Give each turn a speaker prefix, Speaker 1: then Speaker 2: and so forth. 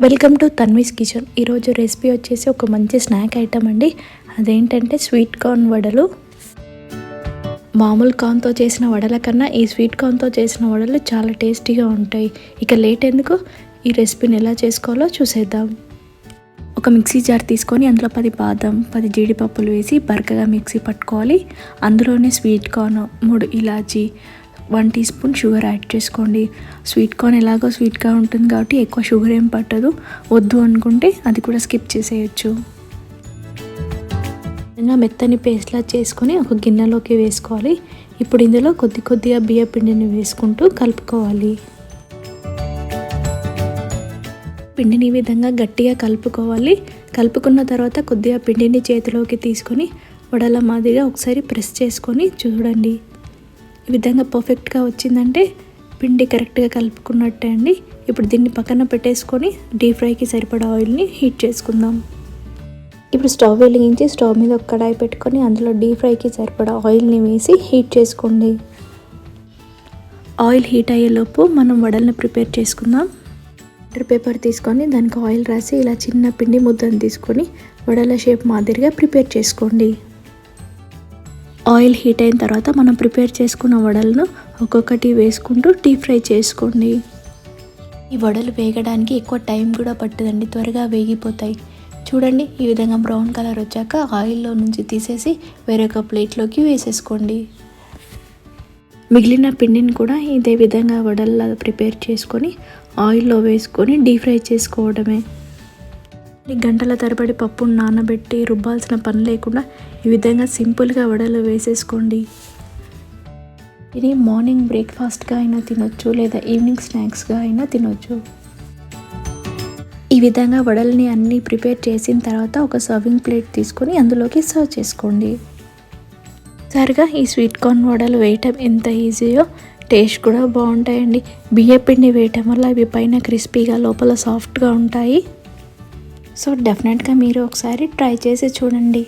Speaker 1: Welcome to Tanvi's kitchen. ఈరోజు recipe వచ్చేసి ఒక మంచి స్నాక్ ఐటమ్ అండి. అదేంటంటే స్వీట్ కార్న్ వడలు. మామూలు కార్న్తో చేసిన వడల కన్నా ఈ స్వీట్ కార్న్తో చేసిన వడలు చాలా టేస్టీగా ఉంటాయి. ఇక లేట్ ఎందుకు? ఈ రెసిపీని ఎలా చేసుకోవాలో చూసేద్దాం. ఒక మిక్సీ జార్ తీసుకొని అందులో పది బాదం పది జీడిపప్పులు వేసి బరకగా మిక్సీ పట్టుకోవాలి. అందులోనే స్వీట్ కార్న్ మూడు ఇలాచీ one teaspoon sugar add చేసుకోండి. స్వీట్ కార్న్ ఎలాగో స్వీట్గా ఉంటుంది కాబట్టి ఎక్కువ షుగర్ ఏం పట్టదు. వద్దు అనుకుంటే అది కూడా స్కిప్ చేసేయచ్చు. ఇలా మెత్తని పేస్ట్లా చేసుకొని ఒక గిన్నెలోకి వేసుకోవాలి. ఇప్పుడు ఇందులో కొద్ది కొద్దిగా బియ్య పిండిని వేసుకుంటూ కలుపుకోవాలి. పిండిని ఈ విధంగా గట్టిగా కలుపుకోవాలి. కలుపుకున్న తర్వాత కొద్దిగా పిండిని చేతిలోకి తీసుకొని వడల మాదిరిగా ఒకసారి ప్రెస్ చేసుకొని చూడండి. ఈ విధంగా పర్ఫెక్ట్గా వచ్చిందంటే పిండి కరెక్ట్గా కలుపుకున్నట్టే అండి. ఇప్పుడు దీన్ని పక్కన పెట్టేసుకొని డీప్ ఫ్రైకి సరిపడా ఆయిల్ని హీట్ చేసుకుందాం. ఇప్పుడు స్టవ్ వెలిగించి స్టవ్ మీద ఒక కడాయి పెట్టుకొని అందులో డీప్ ఫ్రైకి సరిపడా ఆయిల్ని వేసి హీట్ చేసుకోండి. ఆయిల్ హీట్ అయ్యేలోపు మనం వడల్ని ప్రిపేర్ చేసుకుందాం. బటర్ పేపర్ తీసుకొని దానికి ఆయిల్ రాసి ఇలా చిన్న పిండి ముద్దను తీసుకొని వడల షేప్ మాదిరిగా ప్రిపేర్ చేసుకోండి. ఆయిల్ హీట్ అయిన తర్వాత మనం ప్రిపేర్ చేసుకున్న వడలను ఒక్కొక్కటి వేసుకుంటూ డీప్ ఫ్రై చేసుకోండి. ఈ వడలు వేగడానికి ఎక్కువ టైం కూడా పట్టదండి త్వరగా వేగిపోతాయి. చూడండి ఈ విధంగా బ్రౌన్ కలర్ వచ్చాక ఆయిల్లో నుంచి తీసేసి వేరొక ప్లేట్లోకి వేసేసుకోండి. మిగిలిన పిండిని కూడా ఇదే విధంగా వడల్లా ప్రిపేర్ చేసుకొని ఆయిల్లో వేసుకొని డీప్ ఫ్రై చేసుకోవడమే. గంటల తరబడి పప్పును నానబెట్టి రుబ్బాల్సిన పని లేకుండా ఈ విధంగా సింపుల్గా వడలు వేసేసుకోండి. ఇది మార్నింగ్ బ్రేక్ఫాస్ట్గా అయినా తినొచ్చు లేదా ఈవినింగ్ స్నాక్స్గా అయినా తినొచ్చు. ఈ విధంగా వడల్ని అన్నీ ప్రిపేర్ చేసిన తర్వాత ఒక సర్వింగ్ ప్లేట్ తీసుకొని అందులోకి సర్వ్ చేసుకోండి. సరిగా ఈ స్వీట్ కార్న్ వడలు వేయటం ఎంత ఈజీయో టేస్ట్ కూడా బాగుంటాయండి. బియ్య పిండి వేయటం వల్ల ఇవి పైన క్రిస్పీగా లోపల సాఫ్ట్గా ఉంటాయి. సో డెఫినెట్గా మీరు ఒకసారి ట్రై చేసి చూడండి.